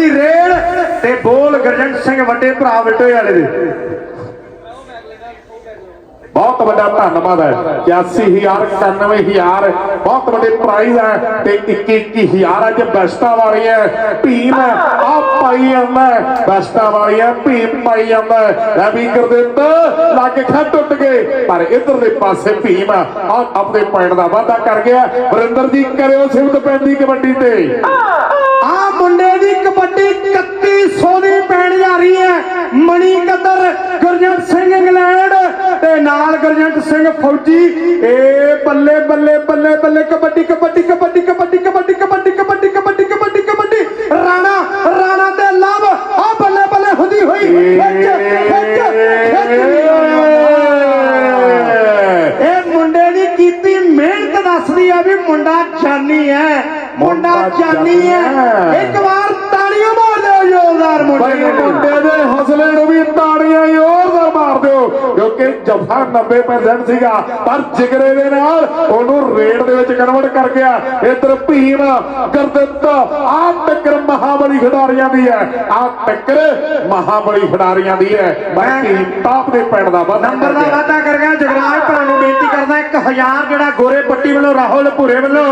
ਦੀ ਤੇ ਬੋਲ ਗਰਜੰਟ ਸਿੰਘ ਵੱਡੇ ਭਰਾ ਵਲਟੋਏ ਵਾਲੇ ਦੇ। ਬਹੁਤ ਵੱਡਾ ਧੰਨਵਾਦ ਹੈ। 81000 91000 ਬਹੁਤ ਵੱਡੇ ਪ੍ਰਾਈਜ਼ ਹੈ ਤੇ 21000 ਅੱਜ ਬੈਸਟਾ ਵਾਲੀ ਭੀਮ ਆ ਪਾਈ ਜਾਂਦਾ ਹੈ। ਬੈਸਟਾ ਭੀਮ ਪਾਈ ਜਾਂਦਾ ਹੈ। ਲੈ ਵੀ ਗੁਰਦਿੱਤ, ਲੱਗ ਖਾ ਟੁੱਟ ਗਏ। ਪਰ ਇਧਰਲੇ ਪਾਸੇ ਭੀਮ ਆ ਆਪਣੇ ਪੁਆਇੰਟ ਦਾ ਵਾਅਦਾ ਕਰ ਗਿਆ। ਵਰਿੰਦਰ ਜੀ, ਕਰਿਓ ਸਿਫਤ ਪੈਂਦੀ ਕਬੱਡੀ ਤੇ। ਆ ਮੁੰਡੇ ਦੀ ਕਬੱਡੀ 3100 ਦੀ ਪੈਣ ਜਾ ਰਹੀ ਹੈ। ਮਣੀ ਕਦਰ, ਗੁਰਜੰਟ ਸਿੰਘ ਇੰਗਲੈਂਡ ਤੇ ਨਾਲ ਗੁਰਜੰਟ ਸਿੰਘ ਫੌਜੀ। ਏ ਬੱਲੇ ਬੱਲੇ ਬੱਲੇ ਬੱਲੇ, ਕਬੱਡੀ ਕਬੱਡੀ ਕਬੱਡੀ ਕਬੱਡੀ ਕਬੱਡੀ ਕਬੱਡੀ ਕਬੱਡੀ ਕਬੱਡੀ ਕਬੱਡੀ ਕਬੱਡੀ। ਰਾਣਾ ਰਾਣਾ ਤੇ ਲਵ, ਆ ਬੱਲੇ ਬੱਲੇ ਹੁੰਦੀ ਹੋਈ। ਖਿੱਚ ਖਿੱਚ ਖਿੱਚ ਇਹ ਮੁੰਡੇ ਦੀ ਕੀਤੀ ਮਿਹਨਤ ਦੱਸਦੀ ਆ ਵੀ ਮੁੰਡਾ ਜਾਨੀ ਹੈ ਮੁੰਡਾ ਜਾਨੀ ਹੈ। ਇੱਕ ਵਾਰ ਜ਼ੋਰਦਾਰ ਮੁੰਡੇ ਮੁੰਡੇ ਦੇ ਹੌਸਲੇ ਨੂੰ ਵੀ ਤਾੜੀਆਂ ਜ਼ੋਰਦਾਰ ਮਾਰ ਦਿਓ ਕਿਉਂਕਿ ਜਫਾ 90% ਸੀਗਾ। ਪਰ ਜਿਗਰੇ ਦੇ ਨਾਲ ਉਹਨੂੰ ਰੇਡ ਦੇ ਵਿੱਚ ਕਨਵਰਟ ਕਰ ਗਿਆ। ਇਧਰ ਭੀਮ ਗੁਰਦਿੱਤ ਆ ਟੱਕਰ ਮਹਾਬਲੀ ਖਿਡਾਰੀਆਂ ਦੀ ਹੈ। ਆ ਟੱਕਰ ਮਹਾਬਲੀ ਖਿਡਾਰੀਆਂ ਦੀ ਹੈ। ਮੈਂ ਭੀਮ ਟਾਪ ਦੇ ਪਿੰਡ ਦਾ ਵਾਅਦਾ ਨੰਬਰ ਦਾ। ਵਾਅਦਾ ਕਰ ਗਿਆ ਜਗਰਾਜ ਭਰਾ ਨੂੰ ਬੇਨਤੀ ਕਰਦਾ 1000 ਜਿਹੜਾ ਗੋਰੇ ਪੱਟੀ ਵੱਲੋਂ ਰਾਹੁਲ ਭੂਰੇ ਵੱਲੋਂ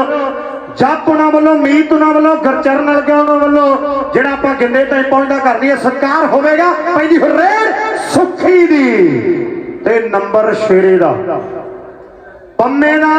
ਜੱਪ ਉਹਨਾਂ ਵੱਲੋਂ, ਮੀਤ ਉਹਨਾਂ ਵੱਲੋਂ ਗਰਚਰਨ ਲਗਿਆ ਉਹਨਾਂ ਵੱਲੋਂ, ਜਿਹੜਾ ਆਪਾਂ ਗਿੰਦੇ ਤੇ ਪਹੁੰਚਦਾ ਕਰਦੀ ਹੈ ਸਰਕਾਰ ਹੋਵੇਗਾ। ਪੈਂਦੀ ਰੇਡ ਸੁੱਖੀ ਦੀ। ਤੇ ਨੰਬਰ ਸ਼ੇਰੇ ਦਾ। ਪੰਮੇ ਦਾ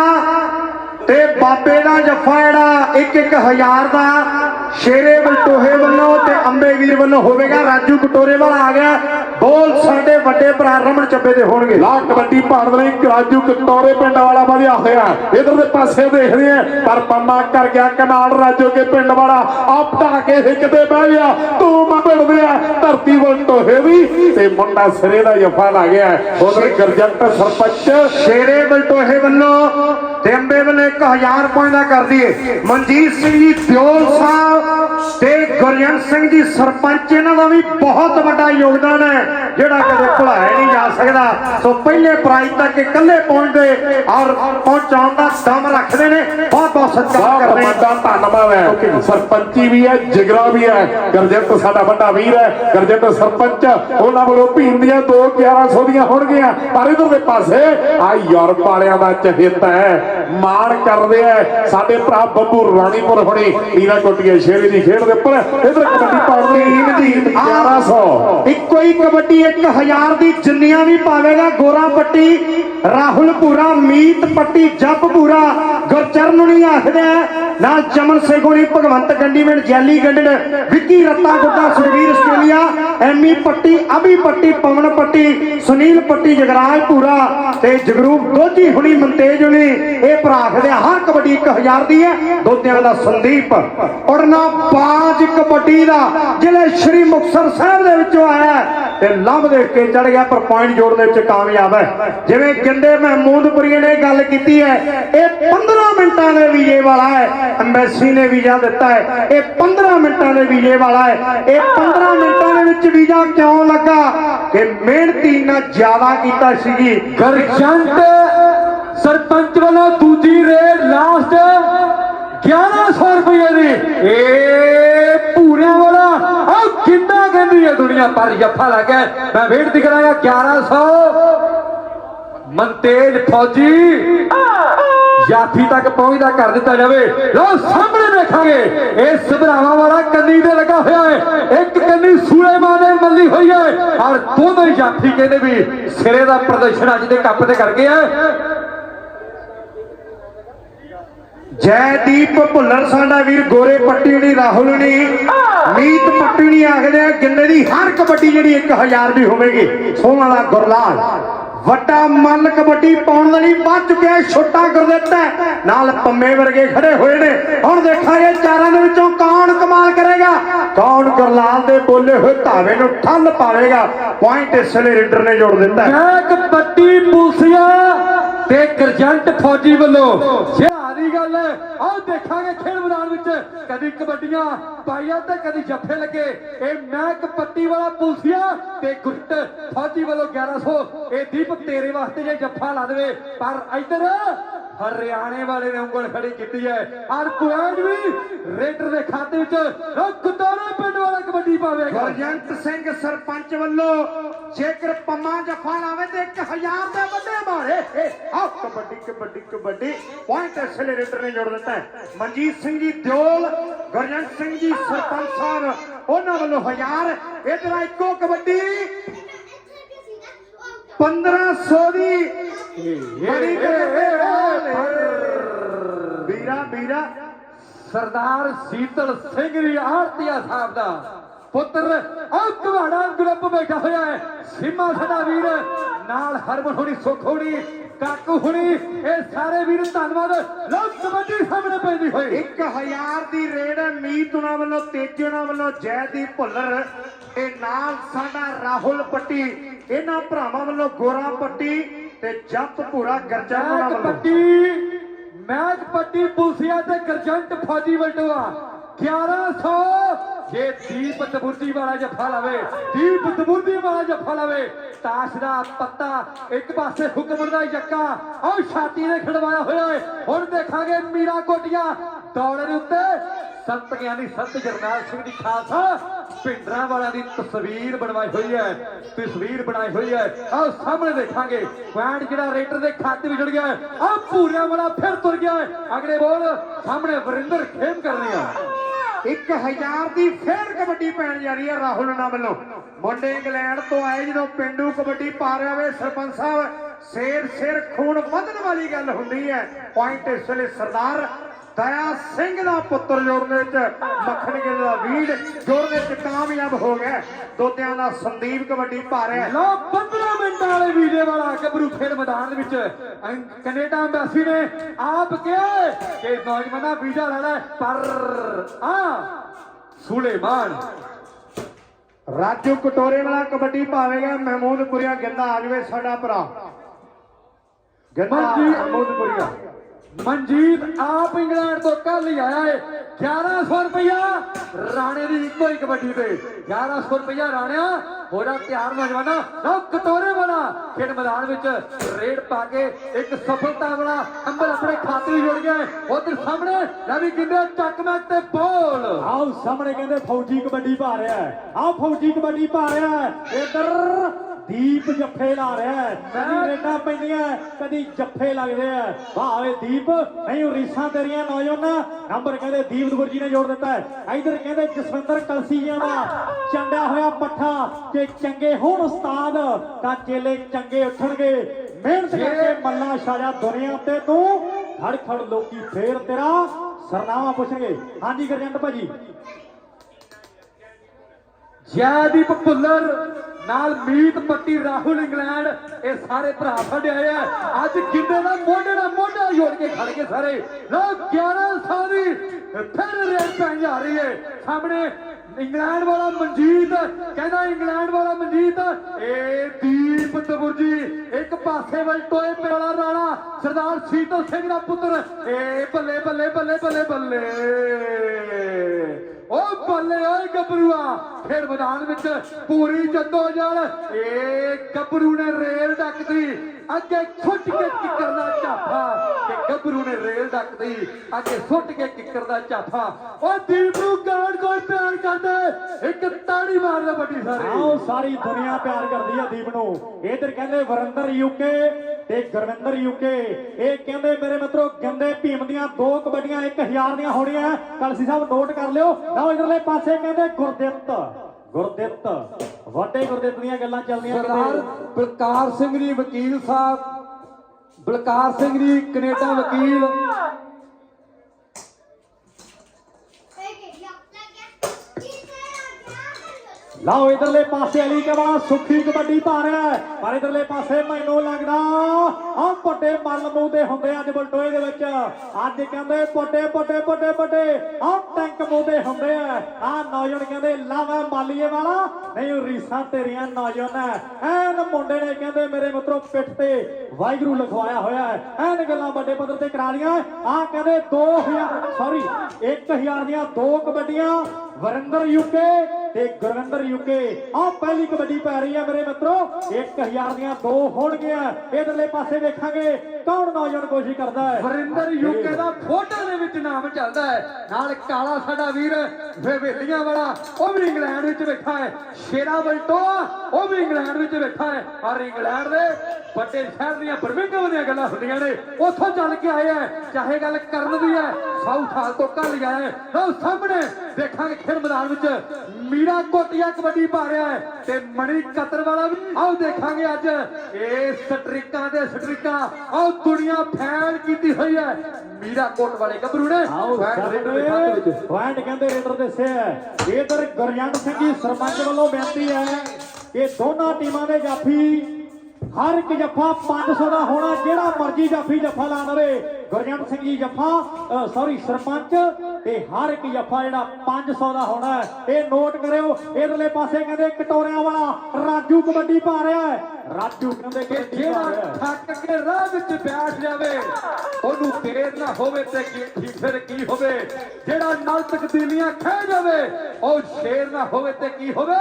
ਤੇ ਬਾਬੇ ਦਾ ਜੱਫਾ ਜਿਹੜਾ ਇੱਕ ਇੱਕ ਹਜ਼ਾਰ ਦਾ ਸ਼ੇਰੇ ਬਲਟੋਹੇ ਵੱਲੋਂ ਤੇ ਅੰਬੇ ਵੀਰ ਵੱਲੋਂ ਹੋਵੇਗਾ। ਰਾਜੂ ਕਟੋਰੇ ਵਾਲਾ ਆ ਗਿਆ। ਬੋਲ ਸਾਡੇ ਵੱਡੇ ਭਰਾ ਰਮਨ ਚੱਬੇ ਦੇ ਹੋਣਗੇ। ਲਾ ਕਬੱਡੀ ਭਾਰਤ ਲਈ ਰਾਜੂ ਕਟੋਰੇ ਪਿੰਡ ਵਾਲਾ ਵਧਿਆ ਹੋਇਆ। ਇਧਰ ਦੇ ਪਾਸੇ ਦੇਖਦੇ ਆ, ਪਰ ਪੰਮਾ ਕਰ ਗਿਆ ਕਨਾਲ, ਰਾਜੂ ਕੇ ਪਿੰਡ ਵਾਲਾ। ਆਪ ਢਾ ਕੇ ਹਿੱਕਦੇ ਬਹਿ ਗਿਆ, ਤੂੰ ਮੜਦੇ ਆ। ਧਰਤੀ ਵੱਲ ਟੋਹੇ ਵੀ ਤੇ ਮੁੰਡਾ ਸਿਰੇ ਦਾ ਜਫਾ ਲਾ ਗਿਆ। ਉਧਰ ਗਰਜੰਟ ਸਰਪੰਚ ਸ਼ੇਰੇ ਟੋਹੇ ਵੱਲੋਂ ਤੇ ਅੰਬੇ ਵੱਲੋਂ 1000 ਰੁਪਏ ਦਾ ਕਰ ਦਈਏ। ਮਨਜੀਤ ਸਿੰਘ ਜੀ, ਦਿਓਲ ਸਾਹਿਬ ਤੇ ਗੁਰਜੰਤ ਸਿੰਘ ਜੀ, ਸਰਪੰਚ, ਇਹਨਾਂ ਦਾ ਵੀ ਬਹੁਤ ਵੱਡਾ ਯੋਗਦਾਨ ਹੈ, ਜਿਹੜਾ ਕਦੇ ਭੁਲਾਇਆ ਨਹੀਂ ਜਾ ਸਕਦਾ। ਸੋ ਪਹਿਲੇ ਪ੍ਰਾਈਜ਼ ਤੱਕ ਇਕੱਲੇ ਪਹੁੰਚਦੇ ਔਰ ਪਹੁੰਚਾਉਣ ਦਾ ਦਮ ਰੱਖਦੇ ਨੇ। ਬਹੁਤ ਬਹੁਤ ਸਤਿਕਾਰ ਬਹੁਤ ਕਰਦੇ ਹਾਂ। ਵੱਡਾ ਧੰਨਵਾਦ ਹੈ। ਸਰਪੰਚੀ ਵੀ ਹੈ ਜਿਗਰਾ ਵੀ ਹੈ। ਗਰਜੰਟ ਸਾਡਾ ਵੱਡਾ ਵੀਰ ਹੈ। ਗਰਜੰਟ ਸਰਪੰਚ। ਉਹਨਾਂ ਵੱਲੋਂ ਭੀਮ ਦੀਆਂ 2 1100 ਦੀਆਂ ਹੋਣਗੀਆਂ ਪਰ ਇਧਰ ਦੇ ਪਾਸੇ ਆ ਯੂਰਪ ਵਾਲਿਆਂ ਦਾ ਚਹੇਤਾ ਹੈ। ਮਾਣ ਕਰਦੇ ਆ ਸਾਡੇ ਭਰਾ ਬੱਬੂ ਰਾਣੀਪੁਰ ਹੁਣੀ ਨੀਲਾ ਕੋਟੀਏ ਸ਼ੇਰੇ ਦੀ ਖੇਡ ਦੇ ਉੱਪਰ ਇਧਰ ਕਬੱਡੀ ਪਾਉਣ ਦੀ ਟੀਮ ਦੀ 1100 ਇੱਕੋ ਕਬੱਡੀ 1000 ਦੀ ਜਿੰਨੀਆਂ ਵੀ ਪਾਵੇਗਾ ਗੋਰਾ ਪੱਟੀ, ਰਾਹੁਲ ਪੂਰਾ ਮੀਤ ਪੱਟੀ, ਜੱਪ ਪੂਰਾ ਗੁਰਚਰਨ ਨੂੰ ਆਖਦੇ ਨਾਲ ਚਮਨ ਸੇਗੋਣੀ ਭਗਵੰਤ ਗੰਡੀਵਿੰਡ, ਜੈਲੀ ਗੰਡਣ, ਵਿੱਕੀ ਰੱਤਾ ਗੁੱਡਾ ਸੁਖਵੀਰ ਆਸਟ੍ਰੇਲੀਆ ਐਮੀ ਪੱਟੀ, ਅਭੀ ਪੱਟੀ, ਪਵਨ ਪੱਟੀ, ਸੁਨੀਲ ਪੱਟੀ, ਜਗਰਾਜ ਪੂਰਾ ਤੇ ਜਗਰੂਪ ਦੋਜੀ ਹੁਣੀ ਮੰਤੇਜ ਹੁਣੀ, ਇਹ ਭਰਾ ਆਖਦੇ ਆ ਹਰ ਕਬੱਡੀ 1000 ਦੀ ਹੈ ਦੋਦਿਆਂ ਦਾ ਸੰਦੀਪ। ਉੜਨਾ ਬਾਜ ਕਬੱਡੀ ਦਾ ਜ਼ਿਲ੍ਹੇ ਸ਼੍ਰੀ ਮੁਕਤਸਰ ਸਾਹਿਬ ਦੇ ਵਿੱਚੋਂ ਆਇਆ ਤੇ ਲੰਬ ਦੇ ਕੇ ਚੜ ਗਿਆ ਪਰ ਪੁਆਇੰਟ ਜੋੜ ਦੇ ਵਿੱਚ ਕਾਮਯਾਬ ਹੈ। ਜਿਵੇਂ ਗਿੰਦੇ ਮਹਿਮੂਦਪੁਰੀ ਨੇ ਗੱਲ ਕੀਤੀ ਹੈ ਇਹ 15 ਮਿੰਟਾਂ ਦੇ ਵੀਜ਼ੇ ਵਾਲਾ ਹੈ। ਐਮਬੈਸੀ ਨੇ ਵੀਜ਼ਾ ਦਿੱਤਾ ਹੈ। ਇਹ 15 ਮਿੰਟਾਂ ਦੇ ਵੀਜ਼ੇ ਵਾਲਾ ਹੈ। ਇਹ 15 ਮਿੰਟਾਂ ਦੇ ਵਿੱਚ ਵੀਜ਼ਾ ਕਿਉਂ ਲੱਗਾ? ਕਿ ਮਿਹਨਤੀ ਨਾ ਜ਼ਿਆਦਾ ਕੀਤਾ ਸੀਗੀ ਗਰਜੰਟ ਸਰਪੰਚ ਵੱਲੋਂ ਦੂਜੀ ਰੇਡ ਲਾਸਟ 1100 ਰੁਪਏ ਦੀ। ਏ ਆ ਕਹਿੰਦੀ ਹੈ ਦੁਨੀਆ ਪਰ ਜੱਫਾ ਲੱਗਿਆ ਮੈਂ ਬੇਨਤੀ ਕਰਾਂਗਾ 1100 ਮਨਤੇਜ ਫੌਜੀ ਜਾਫੀ ਤੱਕ ਪਹੁੰਚਦਾ ਕਰ ਦਿੱਤਾ ਜਾਵੇ। ਲੋ ਸਾਹਮਣੇ ਵੇਖਾਂਗੇ ਇਹ ਸਭਰਾਵਾਂ ਵਾਲਾ ਕੰਨੀ ਤੇ ਲੱਗਾ ਹੋਇਆ ਹੈ। ਇੱਕ ਕੰਨੀ ਸੂਲੇਮਾਨ ਨੇ ਮੱਲੀ ਹੋਈ ਹੈ ਔਰ ਦੋਨੋਂ ਹੀ ਜਾਫੀ ਕਹਿੰਦੇ ਵੀ ਸਿਰੇ ਦਾ ਪ੍ਰਦਰਸ਼ਨ ਅੱਜ ਦੇ ਕੱਪ ਤੇ ਕਰ ਗਏ ਆ। ਜੈਦੀਪ ਭੁੱਲਰ ਸਾਡਾ ਵੀਰ ਗੋਰੇ ਪੱਟੀ ਨਹੀਂ ਰਾਹੁਲ ਨਹੀਂ ਮੀਤ ਪੱਟੀ ਆਖਦੇ ਆ ਗਿੰਨੇ ਦੀ ਹਰ ਕਬੱਡੀ ਜਿਹੜੀ 1000 ਦੀ ਹੋਵੇਗੀ, ਸੋਹਣਾ ਦਾ ਗੁਰਲਾਲ। ਵੱਡਾ ਮੱਲ ਕਬੱਡੀ ਪਾਉਣ ਦੇ ਲਈ ਵੱਧ ਚੁੱਕਿਆ ਛੋਟਾ ਗੁਰਦਿੱਤ ਹੈ। ਨਾਲ ਪੰਮੇ ਵਰਗੇ ਖੜੇ ਹੋਏ ਨੇ। ਹੁਣ ਦੇਖਾਂਗੇ ਚਾਰਾਂ ਦੇ ਵਿੱਚੋਂ ਕੌਣ ਕਮਾਲ ਕਰੇਗਾ? ਕੌਣ ਗੁਰਲਾਲ ਦੇ ਬੋਲੇ ਹੋਏ ਧਾਵੇ ਨੂੰ ਠੱਲ ਪਾਵੇਗਾ? ਪੁਆਇੰਟ ਇਸ ਲਈ ਰੀਡਰ ਨੇ ਜੋੜ ਦਿੱਤਾ ਹੈ। ਕਬੱਡੀ ਪੁਲਸੀਆ ਤੇ ਗਰਜੰਟ ਫੌਜੀ ਵੱਲੋਂ। ਗੱਲ ਹੈ। ਆਓ ਦੇਖਾਂਗੇ ਖੇਡ ਮੈਦਾਨ ਵਿੱਚ। ਕਦੀ ਕਬੱਡੀਆਂ ਪਾਈਆਂ ਤੇ ਕਦੀ ਜੱਫੇ ਲੱਗੇ। ਇਹ ਮੈਂ ਪੱਟੀ ਵਾਲਾ ਪੁਲਸੀਆ ਤੇ ਗੁੱਟ ਫੌਜੀ ਵੱਲੋਂ 1100 ਇਹ ਦੀਪ ਤੇਰੇ ਵਾਸਤੇ ਜੇ ਜੱਫਾ ਲਾ ਦੇਵੇ। ਪਰ ਇੱਧਰ ਹਰਿਆਣੇ ਵਾਲੇ ਨੇ ਉਂਗਲ ਖੜੀ ਕੀਤੀ ਹੈ। ਔਰ ਪੁਆਇੰਟ ਵੀ ਰੇਡਰ ਦੇ ਖਾਤੇ ਵਿੱਚ ਉਹ ਪਿੰਡ ਵਾਲਾ ਕਬੱਡੀ ਪਾਵੇਗਾ। ਗੁਰਜੰਤ ਸਿੰਘ ਸਰਪੰਚ ਵੱਲੋਂ ਜੇਕਰ ਪੰਮਾ ਜਫਾ ਲਾਵੇ ਤੇ 1000 ਦੇ ਵੱਡੇ ਮਾਰੇ ਆਹ ਕਬੱਡੀ ਕਬੱਡੀ ਕਬੱਡੀ। ਪੁਆਇੰਟ ਐਕਸਲਰੇਟਰ ਨੇ ਜੋੜ ਦਿੱਤਾ ਹੈ। ਮਨਜੀਤ ਸਿੰਘ ਜੀ ਦਿਓਲ ਗੁਰਜੰਤ ਸਿੰਘ ਜੀ ਸਰਪੰਚ ਸਾਹਿਬ ਉਹਨਾਂ ਵੱਲੋਂ 1000 ਇਧਰ ਇੱਕੋ ਕਬੱਡੀ। 1500 ਦੀ ਬੜੀ ਵੀਰਾ ਵੀਰਾ, ਸਰਦਾਰ ਸੀਤਲ ਸਿੰਘ ਜੀ ਸਾਹਿਬ ਦਾ ਪੁੱਤਰ ਉਹ ਕਵਾੜਾ ਗਰੁੱਪ ਬੈਠਾ ਹੋਇਆ ਹੈ। ਸੀਮਾ ਸਾਡਾ ਵੀਰ, ਨਾਲ ਹਰਮਨ ਹੋਣੀ, ਸੁਖ ਹੋਣੀ, ਕਾਕੂ ਹੋਣੀ, ਇਹ ਸਾਰੇ ਵੀਰ ਧੰਨਵਾਦ। ਲੋ ਕਬੱਡੀ ਸਾਹਮਣੇ ਪੈਂਦੀ ਹੋਈ। 1000 ਦੀ ਰੇਡ ਮੀਤ ਉਹਨਾਂ ਵੱਲੋਂ, ਤੇਜੇ ਉਹਨਾਂ ਵੱਲੋਂ ਜੈਦੀਪ ਭੁੱਲਰ ਤੇ ਨਾਲ ਸਾਡਾ ਰਾਹੁਲ ਪੱਟੀ, ਇਹਨਾਂ ਭਰਾਵਾਂ ਵੱਲੋਂ ਗੋਰਾ ਪੱਟੀ। ਤੇ ਜੱਪ ਭੂਰਾ ਗਰਜਾ ਉਹਨਾਂ ਮੈਚ ਵੱਲੋਂ। ਪੱਟੀ ਮੈਚ ਪੱਟੀ ਪੁਲਸੀਆ ਤੇ ਗਰਜੰਟ ਫੌਜੀ ਵਲਟੋਆ 1100 ਜੇ ਦੀਪ ਤਬੁਰਦੀ ਵਾਲਾ ਜੱਫਾ ਲਵੇ, ਦੀਪ ਤਬੁਰਦੀ ਵਾਲਾ ਜੱਫਾ ਲਵੇ, ਤਾਸ਼ ਦਾ ਪੱਤਾ ਇੱਕ ਪਾਸੇ ਹੁਕਮ ਦਾ ਯੱਕਾ ਉਹ ਛਾਤੀ ਨੇ ਖੜਵਾਇਆ ਹੋਇਆ ਹੈ ਹੁਣ ਦੇਖਾਂਗੇ ਮੀਰਾ ਕੋਟੀਆਂ ਦੌੜ ਦੇ ਉੱਤੇ। ਸੰਤ ਗਿਆਨੀ ਸੰਤ ਜਰਨੈਲ ਸਿੰਘ ਦੀ ਖਾਲਸਾ। ਪਿੰਡਰਾਂ ਵਾਲਿਆਂ ਦੀ ਤਸਵੀਰ ਬਣਵਾਈ ਹੋਈ ਹੈ। ਤਸਵੀਰ ਬਣਾਈ ਹੋਈ ਹੈ। ਆਹ ਸਾਹਮਣੇ ਦੇਖਾਂਗੇ, ਪੁਆਇੰਟ ਜਿਹੜਾ ਰੇਟਰ ਦੇ ਖਾਤੇ ਵਿੱਚ ਜੁੜ ਗਿਆ ਆਹ ਪੂਰਿਆਂ ਵਾਲਾ ਫਿਰ ਤੁਰ ਗਿਆ ਅਗਲੇ ਬੋਲ ਸਾਹਮਣੇ ਵਰਿੰਦਰ ਖੇਮ ਕਰ ਰਹੇ 1000 ਦੀ ਫੇਰ ਕਬੱਡੀ ਪੈਣ ਜਾ ਰਹੀ ਹੈ ਰਾਹੁਲ ਉਹਨਾਂ ਵੱਲੋਂ। ਮੁੰਡੇ ਇੰਗਲੈਂਡ ਤੋਂ ਆਏ ਜਦੋਂ ਪਿੰਡੂ ਕਬੱਡੀ ਪਾ ਰਿਹਾ ਵੇ ਸਰਪੰਚ ਸਾਹਿਬ, ਸ਼ੇਰ ਸਿਰ ਖੂਨ ਵਧਣ ਵਾਲੀ ਗੱਲ ਹੁੰਦੀ ਹੈ। ਪੁਆਇੰਟ ਇਸ ਵੇਲੇ ਸਰਦਾਰ ਦਇਆ ਸਿੰਘ ਦਾ ਪੁੱਤਰ ਜੋੜਨ ਵਿੱਚ ਮੱਖਣ ਗਿੱਲ ਦਾ ਵੀਡ ਜੋੜਨ ਵਿੱਚ ਕਾਮਯਾਬ ਹੋ ਗਿਆ। ਦੋਤਿਆਂ ਦਾ ਸੰਦੀਪ ਕਬੱਡੀ ਪਾ ਰਿਹਾ ਹੈ। ਲੋ 15 ਮਿੰਟਾਂ ਵਾਲੇ ਵੀਜ਼ੇ ਵਾਲਾ ਗੱਭਰੂ ਖੇਡ ਮੈਦਾਨ ਦੇ ਵਿੱਚ ਕੈਨੇਡਾ ਐਮਬੈਸੀ ਨੇ ਆਪ ਕਿਹਾ ਕਿ ਨੌਜਵਾਨਾਂ ਵੀਜ਼ਾ ਲੈਣਾ ਪਰ ਆ ਸੁਲੇਮਾਨ। ਰਾਜੂ ਕਟੋਰੇ ਵਾਲਾ ਕਬੱਡੀ ਪਾਵੇਗਾ ਮਹਿਮੂਦਪੁਰੀਆ ਗਿੰਦਾ ਆ ਜਾਵੇ ਸਾਡਾ ਭਰਾ। ਗਿੰਦਾ ਮਹਿਮੂਦਪੁਰੀਆ। ਮਨਜੀਤ ਆਪ ਇੰਗਲੈਂਡ ਤੋਂ ਕੱਲ ਹੀ ਆਇਆ ਹੈ 1100 ਰੁਪਇਆ ਰਾਣੇ ਦੀ ਇੱਕੋ ਹੀ ਕਬੱਡੀ ਤੇ। 1100 ਰੁਪਇਆ ਰਾਣਿਆ ਹੋਰਾ ਤਿਆਰ ਨੌਜਵਾਨਾ। ਲਓ, ਕਟੋਰੇ ਵਾਲਾ ਖੇਡ ਮੈਦਾਨ ਵਿੱਚ ਰੇਡ ਪਾ ਕੇ ਇੱਕ ਸਫਲਤਾ ਵਾਲਾ ਅੰਬਰ ਆਪਣੇ ਖਾਤੇ ਵਿੱਚ ਜੁੜ ਗਿਆ ਉਧਰ ਸਾਹਮਣੇ ਰਵੀ ਕਿੰਦੇ ਚੱਕਮੈਕ ਤੇ ਬੋਲ। ਆਓ, ਸਾਹਮਣੇ ਕਹਿੰਦੇ ਫੌਜੀ ਕਬੱਡੀ ਪਾ ਰਿਹਾ ਹੈ ਆਓ, ਫੌਜੀ ਕਬੱਡੀ ਪਾ ਰਿਹਾ ਹੈ ਇਧਰ ਦੀਪ ਜੱਫੇ ਲਾ ਰਿਹਾ ਕਦੀ ਰੇਡਾਂ ਪੈਂਦੀਆਂ ਕਦੀ ਜੱਫੇ ਲੱਗਦੇ ਆ ਭਾਵੇਂ ਦੀਪ ਨਹੀਂ ਉਹ ਰੀਸਾਂ ਤੇਰੀਆਂ ਨੌਜਵਾਨ ਨੰਬਰ ਕਹਿੰਦੇ ਦੀਪ ਗੁਰਜੀ ਨੇ ਜੋੜ ਦਿੱਤਾ ਹੈ। ਇਧਰ ਕਹਿੰਦੇ ਜਸਵਿੰਦਰ ਕਲਸੀਆਂ ਦਾ ਚੰਡਿਆ ਹੋਇਆ ਪੱਠਾ ਕਿ ਚੰਗੇ ਹੋਣ ਉਸਤਾਦ ਤਾਂ ਚੇਲੇ ਚੰਗੇ ਉੱਠਣਗੇ। ਮਿਹਨਤ ਕਰਕੇ ਮੱਲਾ ਸ਼ਾਜਾ ਦੁਨੀਆ ਤੇ ਤੂੰ ਖੜ ਖੜ ਲੋਕੀ ਫੇਰ ਤੇਰਾ ਸਰਨਾਮਾ ਪੁੱਛਣਗੇ। ਹਾਂਜੀ ਗਰਜੰਟ ਭਾਜੀ। ਜੈਦੀਪ ਭੁੱਲਰ ਨਾਲ ਮੀਤ ਪੱਟੀ, ਰਾਹੁਲ ਇੰਗਲੈਂਡ, ਇਹ ਸਾਰੇ ਭਰਾ ਸਾਡੇ ਆਏ ਆ। ਅੱਜ ਕਿੰਨੇ ਦਾ ਮੋਢੇ ਨਾਲ ਮੋਢਾ ਜੋੜ ਕੇ ਖੜ ਕੇ ਸਾਰੇ। ਲੋ 1100 ਦੀ ਫਿਰ ਰੇਡ ਪੈਣ ਜਾ ਰਹੀ ਹੈ ਸਾਹਮਣੇ ਇੰਗਲੈਂਡ ਵਾਲਾ ਮਨਜੀਤ, ਕਹਿੰਦਾ ਇੰਗਲੈਂਡ ਵਾਲਾ ਮਨਜੀਤ, ਏ ਦੀਪ ਤਬੁਰਜੀ ਇੱਕ ਪਾਸੇ ਵੱਲ ਟੋਏ ਪਿਆਲਾ ਰਾਣਾ, ਸਰਦਾਰ ਸੀਤਲ ਸਿੰਘ ਦਾ ਪੁੱਤਰ, ਏ ਬੱਲੇ ਬੱਲੇ ਬੱਲੇ ਬੱਲੇ ਬੱਲੇ। ਓ ਬੱਲੇ ਓਏ ਗੱਭਰੂਆ, ਖੇਡ ਮੈਦਾਨ ਵਿੱਚ ਪੂਰੀ ਜੱਦੋ ਜਲ ਏ ਗੱਭਰੂ ਨੇ ਰੇਲ ਡੱਕਦੀ, ਅੱਗੇ ਛੁੱਟ ਕੇ ਕਿੱਕਰ ਦਾ ਝਾਫਾ ਤੇ ਗੱਭਰੂ ਨੇ ਰੇਲ ਡੱਕਦੀ, ਅੱਗੇ ਸੁੱਟ ਕੇ ਕਿੱਕਰ ਦਾ ਝਾਫਾ ਓ ਦੀਪ ਨੂੰ ਗਾੜ ਗੋਲ ਪਿਆਰ ਕਰਦੇ ਇੱਕ ਤਾੜੀ ਮਾਰਦਾ ਵੱਡੀ ਆਓ ਸਾਰੀ ਸਾਰੀ ਦੁਨੀਆ ਪਿਆਰ ਕਰਦੀ ਆ ਦੀਪ ਨੂੰ। ਇਧਰ ਕਹਿੰਦੇ ਵਰਿੰਦਰ ਯੂਕੇ ਤੇ ਗੁਰਵਿੰਦਰ ਯੂਕੇ ਇਹ ਕਹਿੰਦੇ ਮੇਰੇ ਮਿੱਤਰੋ ਗੰਦੇ ਭੀਮ ਦੀਆਂ ਦੋ ਕਬੱਡੀਆਂ 1000 ਦੀਆਂ ਹੋਣੀਆਂ। ਕਲਸੀ ਸਾਹਿਬ ਨੋਟ ਕਰ ਲਿਓ। ਲਓ ਇਧਰਲੇ ਪਾਸੇ ਕਹਿੰਦੇ ਗੁਰਦਿੱਤ। ਗੁਰਦਿੱਤ ਵੱਡੇ ਗੁਰਦਿੱਤ ਦੀਆਂ ਗੱਲਾਂ ਚੱਲਦੀਆਂ ਸਰਦਾਰ ਬਲਕਾਰ ਸਿੰਘ ਜੀ ਵਕੀਲ ਸਾਹਿਬ ਬਲਕਾਰ ਸਿੰਘ ਜੀ ਕੈਨੇਡਾ ਵਕੀਲ। ਲਓ ਇਧਰਲੇ ਪਾਸੇ ਅਲੀ ਕਵਾਲਾ ਸੁੱਖੀ ਕਬੱਡੀ ਪਾ ਰਿਹਾ ਪਰ ਇਧਰਲੇ ਪਾਸੇ ਮੈਨੂੰ ਲੱਗਦਾ ਆ ਵੱਡੇ ਮੱਲ ਮੂੰਹ ਦੇ ਹੁੰਦੇ ਅੱਜ ਬਲਟੋਏ ਦੇ ਵਿੱਚ। ਅੱਜ ਕਹਿੰਦੇ ਵੱਡੇ ਵੱਡੇ ਵੱਡੇ ਵੱਡੇ ਆ ਟੈਂਕ ਮੂੰਹ ਦੇ ਹੁੰਦੇ ਆ। ਆ ਨੌਜਵਾਨ ਕਹਿੰਦੇ, ਲਾਵਾ ਮਾਲੀਏ ਵਾਲਾ। ਨਹੀਂ ਰੀਸਾਂ ਤੇਰੀਆਂ ਨੌਜਵਾਨ ਐਨ ਮੁੰਡੇ ਨੇ ਕਹਿੰਦੇ, ਮੇਰੇ ਮਿੱਤਰੋ, ਪਿੱਠ ਤੇ ਵਾਹਿਗੁਰੂ ਲਿਖਵਾਇਆ ਹੋਇਆ ਹੈ। ਐਨ ਗੱਲਾਂ ਵੱਡੇ ਪੱਧਰ ਤੇ ਕਰਾ ਲੀਆਂ ਆ ਕਹਿੰਦੇ 2000 ਸੌਰੀ 1000 ਦੀਆਂ ਦੋ ਕਬੱਡੀਆਂ ਵਰਿੰਦਰ ਯੂਕੇ ਤੇ ਗੁਰਵਿੰਦਰ ਯੂਕੇ ਆਹ ਪਹਿਲੀ ਕਬੱਡੀ ਪੈ ਰਹੀ ਹੈ ਮੇਰੇ ਮਿੱਤਰੋ। 1000 ਦੀਆਂ ਦੋ ਹੋਣਗੀਆਂ। ਇਧਰਲੇ ਪਾਸੇ ਵੇਖਾਂਗੇ ਕੌਣ ਨੌਜਵਾਨ ਕੋਸ਼ਿਸ਼ ਕਰਦਾ ਹੈ। ਵਰਿੰਦਰ ਯੂਕੇ ਦਾ ਫੋਟੋ ਦੇ ਵਿੱਚ ਨਾਮ ਚੱਲਦਾ ਹੈ। ਨਾਲ ਕਾਲਾ ਸਾਡਾ ਵੀਰ ਵੇਵੇਲੀਆਂ ਵਾਲਾ ਉਹ ਵੀ ਇੰਗਲੈਂਡ ਵਿੱਚ ਬੈਠਾ ਹੈ। ਸ਼ੇਰਾ ਬਲਟੋਆ ਉਹ ਵੀ ਇੰਗਲੈਂਡ ਵਿੱਚ ਬੈਠਾ ਹੈ। ਔਰ ਇੰਗਲੈਂਡ ਦੇ ਵੱਡੇ ਸ਼ਹਿਰ ਦੀਆਂ ਬਰਮਿੰਗਮ ਦੀਆਂ ਗੱਲਾਂ ਹੁੰਦੀਆਂ ਨੇ। ਉੱਥੋਂ ਚੱਲ ਕੇ ਆਏ ਹੈ। ਚਾਹੇ ਗੱਲ ਕਰਨ ਦੀ ਹੈ ਸਾਊਥ ਹਾਲ ਤੋਂ ਕੱਲ ਗਿਆ ਹੈ ਲਓ ਸਾਹਮਣੇ ਦੇਖਾਂਗੇ ਖੇਡ ਮੈਦਾਨ ਵਿੱਚ। ਮੀਰਾ ਕੋਟੀਆ ਕਬੱਡੀ ਪਾ ਰਿਹਾ ਹੈ ਤੇ ਮਣੀ ਕਤਰ ਵਾਲਾ ਵੀ। ਆਓ ਦੇਖਾਂਗੇ ਅੱਜ। ਇਹ ਸਟ੍ਰਿਕਾਂ ਦੇ ਸਟ੍ਰਿਕਾਂ। ਆਓ ਦੁਨੀਆ ਫੈਨ ਕੀਤੀ ਹੋਈ ਹੈ। ਮੀਰਾ ਕੋਟ ਵਾਲੇ ਗੱਭਰੂ ਨੇ। ਰੇਡਰ ਪੁਆਇੰਟ ਕਹਿੰਦੇ ਰੇਡਰ ਦੱਸਿਆ ਹੈ। ਇਧਰ ਗੁਰਜੰਟ ਸਿੰਘ ਜੀ ਸਰਪੰਚ ਵੱਲੋਂ ਬੇਨਤੀ ਹੈ ਕਿ ਦੋਨਾਂ ਟੀਮਾਂ ਦੇ ਜਾਫੀ ਹਰ ਇੱਕ ਜੱਫਾ 500 ਦਾ ਹੋਣਾ, ਜਿਹੜਾ ਮਰਜ਼ੀ ਜੱਫੀ ਜੱਫਾ ਲਾ ਦੇਵੇ ਗੁਰਜੰਟ ਸਿੰਘ ਜੀ ਜੱਫਾ ਸੌਰੀ ਸਰਪੰਚ, ਤੇ ਹਰ ਇੱਕ ਜੱਫਾ ਜਿਹੜਾ 500 ਦਾ ਹੋਣਾ ਇਹ ਨੋਟ ਕਰਿਓ, ਇਧਰਲੇ ਪਾਸੇ ਕਹਿੰਦੇ ਕਟੋਰਿਆਂ ਵਾਲਾ ਰਾਜੂ ਕਬੱਡੀ ਪਾ ਰਿਹਾ ਹੈ। ਰਾਜੂ ਕਹਿੰਦੇ ਕਿ ਜਿਹੜਾ ਥੱਕ ਕੇ ਰਾਹ ਵਿੱਚ ਬੈਠ ਜਾਵੇ, ਉਹਨੂੰ ਦੇਰ ਨਾ ਹੋਵੇ ਤੇ ਕੀ ਫਿਰ ਕੀ ਹੋਵੇ? ਜਿਹੜਾ ਨਾਲ ਤਕਦੀਲੀਆਂ ਖਹਿ ਜਾਵੇ, ਉਹ ਸ਼ੇਰ ਨਾ ਹੋਵੇ ਤੇ ਕੀ ਹੋਵੇ?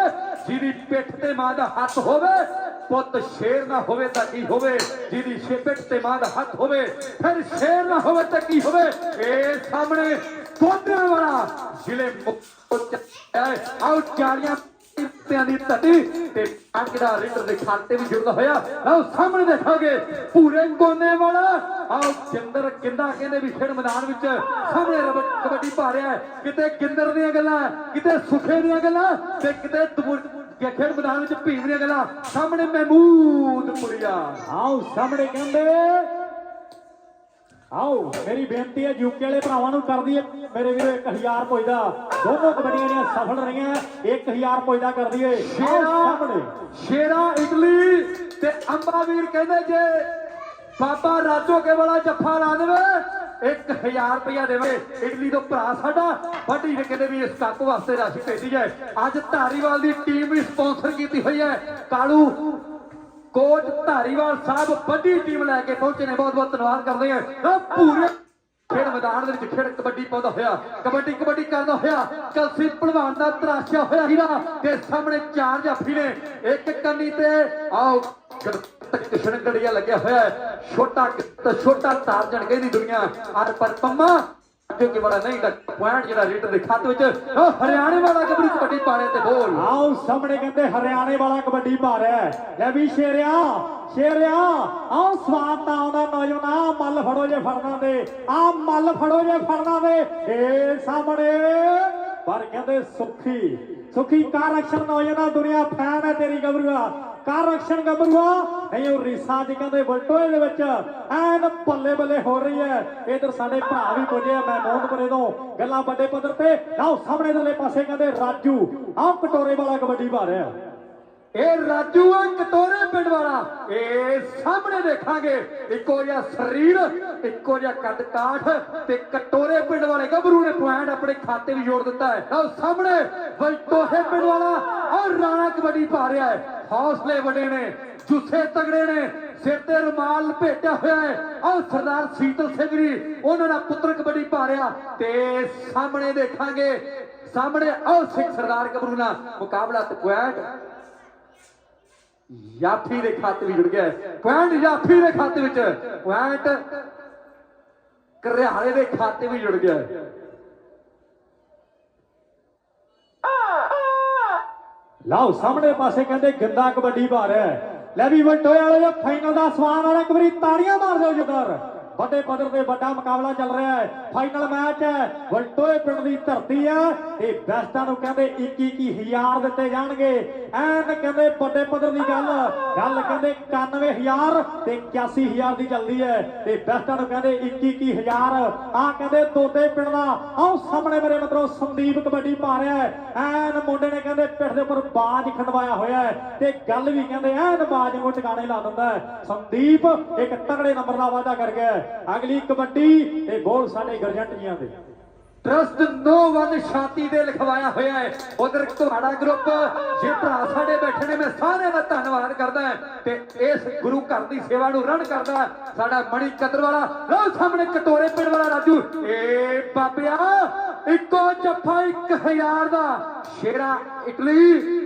ਜਿਹਦੀ ਪਿੱਠ ਤੇ ਮਾਂ ਦਾ ਹੱਥ ਹੋਵੇ, ਪੁੱਤ ਸ਼ੇਰ ਨਾ ਹੋਵੇ ਤਾਂ ਕੀ ਹੋਵੇ? ਜਿਹਦੀ ਛੇ ਤੇ ਮਾਂ ਦਾ ਹੱਥ ਹੋਵੇ, ਫਿਰ ਸ਼ੇਰ ਨਾ ਹੋਵੇ ਤਾਂ ਕੀ ਹੋਵੇ? ਇਹ ਸਾਹਮਣੇ ਦੋਦਿਆਂ ਵਾਲਾ ਜ਼ਿਲ੍ਹੇ ਮੁਕਤ ਆਉ ਚਾਲੀਆਂ ਪਿਆਂ ਦੀ ਧੱਤੀ ਤੇ ਅੰਕੜਾ ਰਿਟਰ ਦੇ ਖਾਤੇ ਵੀ ਜੁੜਦਾ ਹੋਇਆ। ਲਓ, ਸਾਹਮਣੇ ਦੇਖੋਗੇ, ਪੂਰੇ ਕੋਨੇ ਵਾਲਾ। ਆਓ ਗਿੰਦਰ ਕਿੰਦਾ ਕਹਿੰਦੇ ਵੀ ਖੇਡ ਮੈਦਾਨ ਵਿੱਚ ਸਾਹਮਣੇ ਰਬ- ਕਬੱਡੀ ਪਾ ਰਿਹਾ ਕਿਤੇ ਗਿੰਦਰ ਦੀਆਂ ਗੱਲਾਂ, ਕਿਤੇ ਸੁਖੇ ਦੀਆਂ ਗੱਲਾਂ ਤੇ ਕਿਤੇ ਦਬੁਰ- ਖੇਡ ਮੈਦਾਨ ਵਿੱਚ ਭੀਮ ਦੀਆਂ ਗੱਲਾਂ। ਸਾਹਮਣੇ ਮਹਿਮੂਦ ਪੁਰੀਆ। ਆਓ, ਸਾਹਮਣੇ ਕਹਿੰਦੇ ਆਓ ਮੇਰੀ ਬੇਨਤੀ ਹੈ ਯੂਕੇ ਵਾਲੇ ਭਰਾਵਾਂ ਨੂੰ ਕਰਦੀ ਹੈ। ਮੇਰੇ ਵੀਰੋ 1000 ਪੁੱਜਦਾ ਦੋਨੋਂ ਕਬੱਡੀਆਂ ਦੀਆਂ ਸਫਲ ਰਹੀਆਂ 1000 ਪੁੱਜਦਾ ਕਰਦੀ ਸ਼ੇਰਾ ਸਾਹਮਣੇ। ਸ਼ੇਰਾ ਇਟਲੀ ਤੇ ਅੰਬਾ ਵੀਰ ਕਹਿੰਦੇ ਜੇ ਬਾਬਾ ਰਾਜੋ ਕੇ ਵਾਲਾ ਜੱਫਾ ਲਾ ਦੇਵੇ 1000 ਰੁਪਇਆ ਦੇਵੇ। ਇਟਲੀ ਤੋਂ ਭਰਾ ਸਾਡਾ ਵੱਡੀ ਨੇ ਕਹਿੰਦੇ ਵੀ ਇਸ ਕੱਪ ਵਾਸਤੇ ਰਾਸ਼ੀ ਭੇਜੀ ਹੈ ਅੱਜ ਧਾਰੀਵਾਲ ਦੀ ਟੀਮ ਵੀ ਸਪਾਂਸਰ ਕੀਤੀ ਹੋਈ ਹੈ। ਕਾਲੂ ਕੋਚ ਧਾਰੀਵਾਲ ਸਾਹਿਬ ਵੱਡੀ ਟੀਮ ਲੈ ਕੇ ਪਹੁੰਚੇ ਨੇ। ਬਹੁਤ ਬਹੁਤ ਧੰਨਵਾਦ ਕਰਦੇ ਹਾਂ। ਆਹ ਪੂਰੇ ਖੇਡ ਮੈਦਾਨ ਦੇ ਵਿੱਚ ਖੇਡ ਕਬੱਡੀ ਪਾਉਂਦਾ ਹੋਇਆ, ਕਬੱਡੀ ਕਬੱਡੀ ਕਰਦਾ ਹੋਇਆ, ਕਲਸੀ ਭਲਵਾਨ ਦਾ ਤਰਾਸ਼ਿਆ ਹੋਇਆ ਹੀਰਾ ਤੇ ਸਾਹਮਣੇ ਚਾਰ ਜਾਫੀ ਨੇ। ਇੱਕ ਕੰਨੀ ਤੇ, ਆਓ ਕਿਸ਼ਨ ਗੜੀਆ ਲੱਗਿਆ ਹੋਇਆ ਛੋਟਾ ਛੋਟਾ ਤਾਰਜਣ ਕਹਿੰਦੀ ਦੁਨੀਆ। ਆਰ ਪਰ ਪੰਮਾ ਜੋ ਕਿ ਬੜਾ ਨਹੀਂ ਦਾ ਪੁਆਇੰਟ ਜਿਹੜਾ ਰੀਡਰ ਦੇ ਖਾਤੇ ਵਿੱਚ ਉਹ ਹਰਿਆਣੇ ਵਾਲਾ ਗੱਭਰੂ ਕਬੱਡੀ ਪਾ ਰਿਹਾ ਤੇ ਬੋਲ। ਆਓ ਸਾਹਮਣੇ ਕਹਿੰਦੇ ਹਰਿਆਣੇ ਵਾਲਾ ਕਬੱਡੀ ਪਾ ਰਿਹਾ ਲੈ ਵੀ ਸ਼ੇਰਿਆ ਸ਼ੇਰਿਆ, ਆਓ ਸਵਾਦ ਤਾਂ ਆਉਂਦਾ ਨੌਜਵਾਨ ਮੱਲ ਫੜੋ ਜੇ ਫੜਨਾ ਦੇ, ਆ ਮੱਲ ਫੜੋ ਜੇ ਫੜਨਾ ਦੇ। ਏ ਸਾਹਮਣੇ, ਪਰ ਕਹਿੰਦੇ ਸੁਖੀ ਸੁਖੀ ਕਾਰ ਅਕਸਰ ਨੌਜਵਾਨ, ਦੁਨੀਆ ਫੈਨ ਹੈ ਤੇਰੀ ਗਬਰੂਆ ਕਾਰ ਰਕਸ਼ਨ ਗੱਭਰੂਆ ਨਹੀਂ, ਉਹ ਰੀਸਾ ਜੀ ਕਹਿੰਦੇ ਵਲਟੋਏ ਦੇ ਵਿੱਚ। ਐਨ ਬੱਲੇ ਬੱਲੇ ਹੋ ਰਹੀ ਹੈ। ਇਧਰ ਸਾਡੇ ਭਰਾ ਵੀ ਪੁੱਜਿਆ ਆ ਮਹਿਮੂਦਪੁਰੇ ਤੋਂ। ਗੱਲਾਂ ਵੱਡੇ ਪੱਧਰ ਤੇ। ਆਓ, ਸਾਹਮਣੇ ਦੇ ਪਾਸੇ ਕਹਿੰਦੇ ਰਾਜੂ। ਆਹ ਕਟੋਰੇ ਵਾਲਾ ਕਬੱਡੀ ਪਾ ਰਿਹਾ। ਇਹ ਰਾਜੂ ਆ ਕਟੋਰੇ ਪਿੰਡ ਵਾਲਾ। ਇਹ ਸਾਹਮਣੇ ਦੇਖਾਂਗੇ, ਇੱਕੋ ਜਿਹਾ ਸਰੀਰ, ਇੱਕੋ ਜਿਹਾ ਕੱਦ ਕਾਠ ਤੇ ਕਟੋਰੇ ਪਿੰਡ ਵਾਲੇ ਗੱਭਰੂ ਨੇ ਪੁਆਇੰਟ ਆਪਣੇ ਖਾਤੇ ਵੀ ਜੋੜ ਦਿੱਤਾ ਹੈ। ਲਓ ਸਾਹਮਣੇ ਵਲਟੋਹੇ ਪਿੰਡ ਵਾਲਾ ਔਰ ਰਾਣਾ ਕਬੱਡੀ ਪਾ ਰਿਹਾ ਹੈ। ਹੌਸਲੇ ਵੱਡੇ ਨੇ, ਜੁੱਸੇ ਤਗੜੇ ਨੇ, ਸਿਰ ਤੇ ਰੁਮਾਲ ਭੇਟਿਆ ਹੋਇਆ ਹੈ। ਔਰ ਸਰਦਾਰ ਸੀਤਲ ਸਿੰਘ ਜੀ ਉਹਨਾਂ ਦਾ ਪੁੱਤਰ ਕਬੱਡੀ ਪਾ ਰਿਹਾ। ਤੇ ਸਾਹਮਣੇ ਦੇਖਾਂਗੇ, ਸਾਹਮਣੇ ਔਰ ਸਿੱਖ ਸਰਦਾਰ ਗੱਭਰੂ ਨਾਲ ਮੁਕਾਬਲਾ ਤੇ ਪੁਆਇੰਟ ਯਾਫੀ ਦੇ ਖਾਤੇ ਵੀ ਜੁੜ ਗਿਆ ਪੁਆਇੰਟ ਯਾਫੀ ਦੇ ਖਾਤੇ ਵਿੱਚ, ਪੁਆਇੰਟ ਕਰਿਆਲੇ ਦੇ ਖਾਤੇ ਵੀ ਜੁੜ ਗਿਆ ਲਓ, ਸਾਹਮਣੇ ਪਾਸੇ ਕਹਿੰਦੇ ਗੰਦਾ ਕਬੱਡੀ ਪਾ ਰਿਹਾ ਹੈ। ਲੈ ਵੀ ਵਟੋਏ ਵਾਲੇ ਦਾ ਫਾਈਨਲ ਦਾ ਸਵਾਨ ਵਾਲਾ ਇੱਕ ਵਾਰੀ ਤਾੜੀਆਂ ਮਾਰ ਦਿਓ ਜਦਰ ਵੱਡੇ ਪੱਧਰ ਤੇ ਵੱਡਾ ਮੁਕਾਬਲਾ ਚੱਲ ਰਿਹਾ ਹੈ। ਫਾਈਨਲ ਮੈਚ ਹੈ। ਵਲਟੋਏ ਪਿੰਡ ਦੀ ਧਰਤੀ ਹੈ। ਇਹ ਬੈਸਟਾਂ ਨੂੰ ਕਹਿੰਦੇ 21 ਹਜ਼ਾਰ ਦਿੱਤੇ ਜਾਣਗੇ। ਐਨ ਕਹਿੰਦੇ ਵੱਡੇ ਪੱਧਰ ਦੀ ਗੱਲ। ਗੱਲ ਕਹਿੰਦੇ 91000 ਤੇ 81000 ਦੀ ਚੱਲਦੀ ਹੈ। ਤੇ ਬੈਸਟਾਂ ਨੂੰ ਕਹਿੰਦੇ 21 ਹਜ਼ਾਰ। ਆ ਕਹਿੰਦੇ ਤੋਤੇ ਪਿੰਡ ਦਾ। ਆਓ ਸਾਹਮਣੇ ਮੇਰੇ ਮਤਰੋ, ਸੰਦੀਪ ਕਬੱਡੀ ਪਾ ਰਿਹਾ ਹੈ। ਐਨ ਮੁੰਡੇ ਨੇ ਕਹਿੰਦੇ ਪਿੱਠ ਦੇ ਉੱਪਰ ਬਾਜ ਖੰਡਵਾਇਆ ਹੋਇਆ ਹੈ। ਤੇ ਗੱਲ ਵੀ ਕਹਿੰਦੇ ਐਨ ਬਾਜ ਨੂੰ ਟਿਕਾਣੇ ਲਾ ਦਿੰਦਾ ਹੈ। ਸੰਦੀਪ ਇੱਕ ਤਗੜੇ ਨੰਬਰ ਦਾ ਵਾਅਦਾ ਕਰ ਗਿਆ ਅਗਲੀ ਕਬੱਡੀ ਤੇ ਗੋਲ ਸਾਡੇ ਗਰਜੰਟ ਜੀਆਂ ਦੇ। ਟਰਸਟ ਨੋ ਵਨ ਛਾਤੀ ਤੇ ਲਿਖਵਾਇਆ ਹੋਇਆ ਹੈ। ਉਧਰ ਤੁਹਾਡਾ ਗਰੁੱਪ ਜੇ ਭਰਾ ਸਾਡੇ ਬੈਠੇ ਨੇ, ਮੈਂ ਸਾਰਿਆਂ ਦਾ ਧੰਨਵਾਦ ਕਰਦਾ ਤੇ ਇਸ ਗੁਰੂ ਘਰ ਦੀ ਸੇਵਾ ਨੂੰ ਰਣ ਕਰਦਾ ਸਾਡਾ ਮਣੀ ਕਦਰ ਵਾਲਾ, ਲਓ ਸਾਹਮਣੇ ਕਟੋਰੇ ਪਿੰਡ ਵਾਲਾ ਰਾਜੂ। ਏ ਬਾਬਿਆ, ਇੱਕੋ ਜੱਫਾ 1000 ਦਾ। ਸ਼ੇਰਾ ਇਟਲੀ।